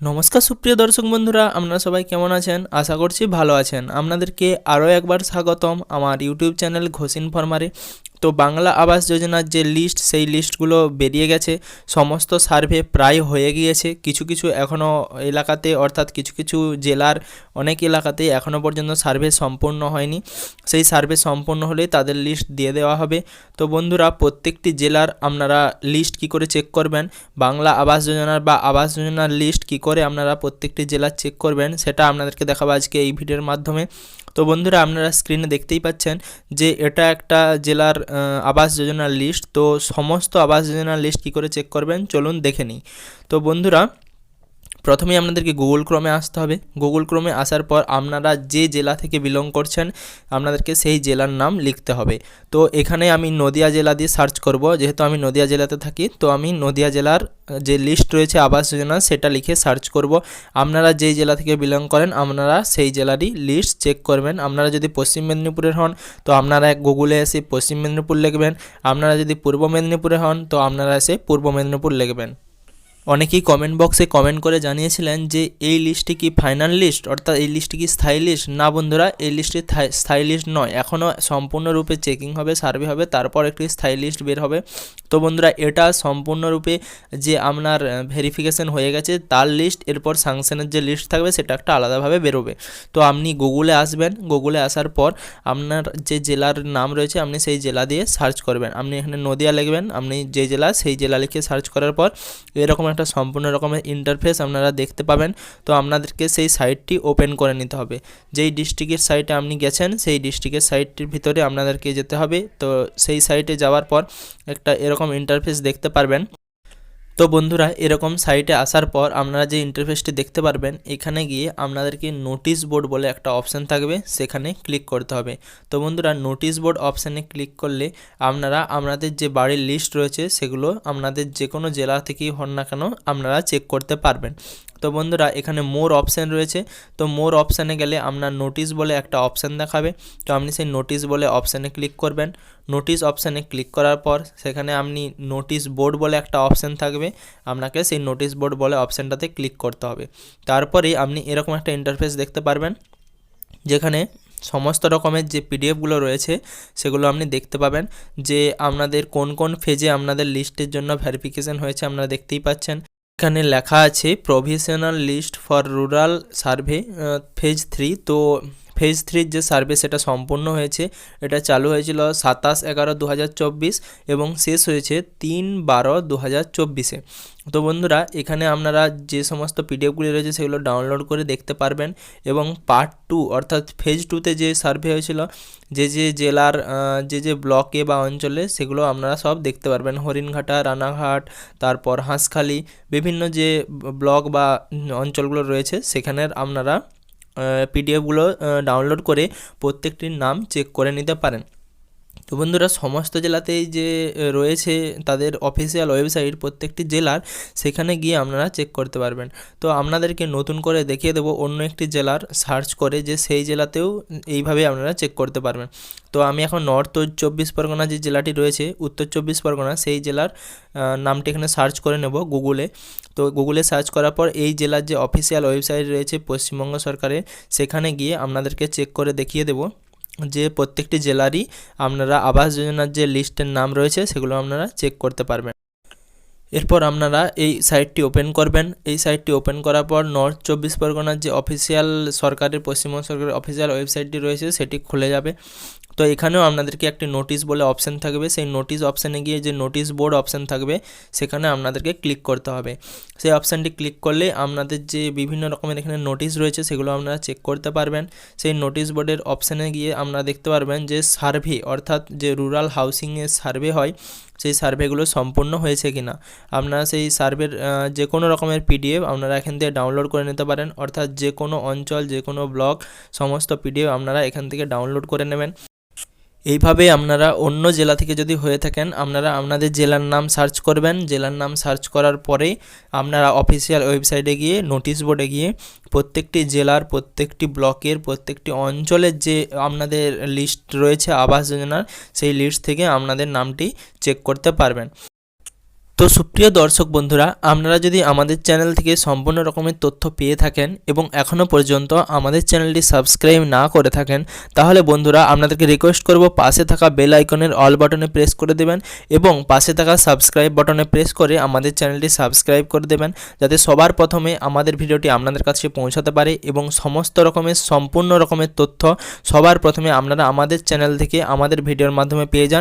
নমস্কার সুপ্রিয় দর্শক বন্ধুরা, আপনারা সবাই কেমন আছেন? আশা করছি ভালো আছেন। আপনাদেরকে আরও একবার স্বাগতম আমার ইউটিউব চ্যানেল ঘোষ ইনফরমারে তো বাংলা আবাস যোজনার যে লিস্ট সেই লিস্টগুলো বেরিয়ে গেছে। সমস্ত সার্ভে প্রায় হয়ে গিয়েছে। কিছু কিছু এখনও এলাকাতে, অর্থাৎ কিছু কিছু জেলার অনেক এলাকাতে এখনও পর্যন্ত সার্ভে সম্পূর্ণ হয়নি। সেই সার্ভে সম্পূর্ণ হলে তাদের লিস্ট দিয়ে দেওয়া হবে। তো বন্ধুরা, প্রত্যেকটি জেলার আপনারা লিস্ট কি করে চেক করবেন? বাংলা আবাস যোজনার বা আবাস যোজনার লিস্ট কি করে আপনারা প্রত্যেকটি জেলার চেক করবেন? সেটা আপনাদেরকে দেখাবো আজকে এই ভিডিওর মাধ্যমে। তো বন্ধুরা আপনারা স্ক্রিনে দেখতেই পাচ্ছেন যে এটা একটা জেলার আবাস যোজনার লিস্ট তো সমস্ত আবাস যোজনার লিস্ট কী করে চেক করবেন? চলুন দেখে নিই। তো বন্ধুরা প্রথমেই আপনাদেরকে গুগল ক্রমে আসতে হবে। গুগল ক্রমে আসার পর আপনারা যে জেলা থেকে বিলং করছেন, আপনাদেরকে সেই জেলার নাম লিখতে হবে। তো এখানে আমি নদিয়া জেলা দিয়ে সার্চ করব। যেহেতু আমি নদিয়া জেলাতে থাকি, তো আমি নদিয়া জেলার যে লিস্ট রয়েছে আবাস যোজনা, সেটা লিখে সার্চ করব। আপনারা যেই জেলা থেকে বিলং করেন, আপনারা সেই জেলারই লিস্ট চেক করবেন। আপনারা যদি পশ্চিম মেদিনীপুরের হন, তো আপনারা এক গুগলে এসে পশ্চিম মেদিনীপুর লিখবেন। আপনারা যদি পূর্ব মেদিনীপুরে হন, তো আপনারা এসে পূর্ব মেদিনীপুর লিখবেন। অনেকেই কমেন্ট বক্সে কমেন্ট করে জানিয়েছিলেন যে, এই লিস্টটি কি ফাইনাল লিস্ট অর্থাৎ এই লিস্টটি কি স্থায়ী লিস্ট না বন্ধুরা, এই লিস্টটি স্থায়ী লিস্ট নয়। এখনও সম্পূর্ণরূপে চেকিং হবে সার্ভে হবে, তারপর একটি স্থায়ী লিস্ট বের হবে। তো বন্ধুরা, এটা সম্পূর্ণরূপে যে আপনার ভেরিফিকেশন হয়ে গেছে, তার লিস্ট এরপর সাংশনের যে লিস্ট থাকবে, সেটা একটা আলাদাভাবে বেরোবে। তো আপনি গুগলে আসবেন। গুগলে আসার পর আপনার যে জেলার নাম রয়েছে, আপনি সেই জেলা দিয়ে সার্চ করবেন। আপনি এখানে নদিয়া লিখবেন। আপনি যে জেলা, সেই জেলা লিখে সার্চ করার পর এরকম একটা সম্পূর্ণ রকমের ইন্টারফেস আপনারা দেখতে পাবেন। তো আপনাদেরকে সেই সাইটটি ওপেন করে নিতে হবে। যেই ডিস্ট্রিক্টের সাইটে আপনি গেছেন, সেই ডিস্ট্রিক্টের সাইটটির ভিতরে আপনাদেরকে যেতে হবে। তো সেই সাইটে যাওয়ার পর একটা এরকম ইন্টারফেস দেখতে পারবেন। তো বন্ধুরা, এরকম সাইটে আসার পর আপনারা যে ইন্টারফেসটি দেখতে পারবেন, এখানে গিয়ে আপনাদেরকে নোটিশ বোর্ড বলে একটা অপশান থাকবে, সেখানে ক্লিক করতে হবে। তো বন্ধুরা নোটিশ বোর্ড অপশানে ক্লিক করলে আপনারা আপনাদের যে বাড়ির লিস্ট রয়েছে, সেগুলো আপনাদের যে কোনো জেলা থেকেই হন না কেন আপনারা চেক করতে পারবেন। তো বন্ধুরা, এখানে মোর অপশান রয়েছে, তো মোর অপশানে গেলে আপনার নোটিশ বলে একটা অপশান দেখাবে। তো আপনি সেই নোটিশ বলে অপশানে ক্লিক করবেন। নোটিশ অপশানে ক্লিক করার পর, সেখানে আপনি নোটিশ বোর্ড বলে একটা অপশান থাকবে। আপনাকে সেই নোটিশ বোর্ড বলে অপশানটাতে ক্লিক করতে হবে। তারপরেই আপনি এরকম একটা ইন্টারফেস দেখতে পারবেন, যেখানে সমস্ত রকমের যে পিডিএফগুলো রয়েছে, সেগুলো আপনি দেখতে পাবেন। যে আপনাদের কোন কোন ফেজে আপনাদের লিস্টের জন্য ভেরিফিকেশন হয়েছে আপনারা দেখতেই পাচ্ছেন। এখানে লেখা আছে provisional list for rural survey phase three তো ফেজ থ্রির যে সার্ভে সেটা সম্পূর্ণ হয়েছে, এটা চালু হয়েছিল সাতাশ এগারো দু এবং শেষ হয়েছে তিন বারো দু চব্বিশে। তো বন্ধুরা, এখানে আপনারা যে সমস্ত পিডিএফগুলি রয়েছে সেগুলো ডাউনলোড করে দেখতে পারবেন এবং পার্ট টু অর্থাৎ ফেজ টুতে যে সার্ভে হয়েছিল, যে যে জেলার যে যে ব্লকে বা অঞ্চলে সেগুলো আপনারা সব দেখতে পারবেন। হরিণঘাটা, রানাঘাট, তারপর হাঁসখালি, বিভিন্ন যে ব্লক বা অঞ্চলগুলো রয়েছে, সেখানের আপনারা পিডিএফগুলো ডাউনলোড করে প্রত্যেকটির নাম চেক করে নিতে পারেন। তো বন্ধুরা, সমস্ত জেলাতেই যে রয়েছে তাদের অফিসিয়াল ওয়েবসাইট প্রত্যেকটি জেলার, সেখানে গিয়ে আপনারা চেক করতে পারবেন। তো আপনাদেরকে নতুন করে দেখিয়ে দেবো অন্য একটি জেলার সার্চ করে যে, সেই জেলাতেও এইভাবে আপনারা চেক করতে পারবেন। তো আমি এখন নর্থ চব্বিশ পরগনা যে জেলাটি রয়েছে, উত্তর চব্বিশ পরগনা, সেই জেলার নামটি এখানে সার্চ করে নেব গুগলে তো গুগলে সার্চ করার পর এই জেলার যে অফিসিয়াল ওয়েবসাইট রয়েছে পশ্চিমবঙ্গ সরকারের, সেখানে গিয়ে আপনাদেরকে চেক করে দেখিয়ে দেবো। যে প্রত্যেকটি জেলারই আপনারা আবাস যোজনার যে লিস্টের নাম রয়েছে, সেগুলো আপনারা চেক করতে পারবেন। এরপর আপনারা এই সাইটটি ওপেন করবেন। এই সাইটটি ওপেন করার পর নর্থ চব্বিশ পরগনার যে অফিসিয়াল সরকারের, পশ্চিমবঙ্গ সরকারের অফিসিয়াল ওয়েবসাইটটি রয়েছে, সেটি খুলে যাবে। তো এখানেও আপনাদেরকে একটি নোটিশ বলে অপশান থাকবে। সেই নোটিশ অপশানে গিয়ে যে নোটিশ বোর্ড অপশান থাকবে, সেখানে আপনাদেরকে ক্লিক করতে হবে। সেই অপশানটি ক্লিক করলে আপনাদের যে বিভিন্ন রকমের এখানে নোটিশ রয়েছে, সেগুলো আপনারা চেক করতে পারবেন। সেই নোটিশ বোর্ডের অপশানে গিয়ে আপনারা দেখতে পারবেন যে সার্ভে অর্থাৎ যে রুরাল হাউসিংয়ের সার্ভে হয়, সেই সার্ভেগুলো সম্পূর্ণ হয়েছে কি না আপনারা সেই সার্ভের যে কোনো রকমের পিডিএফ আপনারা এখান থেকে ডাউনলোড করে নিতে পারেন। অর্থাৎ যে কোনো অঞ্চল, যে কোনো ব্লক সমস্ত পিডিএফ আপনারা এখান থেকে ডাউনলোড করে নেবেন। এইভাবে আপনারা অন্য জেলা থেকে যদি হয়ে থাকেন, আপনারা আপনাদের জেলার নাম সার্চ করবেন। জেলার নাম সার্চ করার পরে আপনারা অফিসিয়াল ওয়েবসাইটে গিয়ে, নোটিশ বোর্ডে গিয়ে প্রত্যেকটি জেলার, প্রত্যেকটি ব্লকের, প্রত্যেকটি অঞ্চলের যে আপনাদের লিস্ট রয়েছে আবাস যোজনার, সেই লিস্ট থেকে আপনাদের নামটি চেক করতে পারবেন। তো সুপ্রিয় দর্শক বন্ধুরা, আপনারা যদি আমাদের চ্যানেল থেকে সম্পূর্ণ রকমের তথ্য পেয়ে থাকেন এবং এখনও পর্যন্ত আমাদের চ্যানেলটি সাবস্ক্রাইব না করে থাকেন, তাহলে বন্ধুরা, আপনাদেরকে রিকোয়েস্ট করব পাশে থাকা বেল আইকনের অল বাটনে প্রেস করে দেবেন এবং পাশে থাকা সাবস্ক্রাইব বাটনে প্রেস করে আমাদের চ্যানেলটি সাবস্ক্রাইব করে দেবেন, যাতে সবার প্রথমে আমাদের ভিডিওটি আপনাদের কাছে পৌঁছাতে পারে এবং সমস্ত রকমের, সম্পূর্ণ রকমের তথ্য সবার প্রথমে আপনারা আমাদের চ্যানেল থেকে আমাদের ভিডিওর মাধ্যমে পেয়ে যান।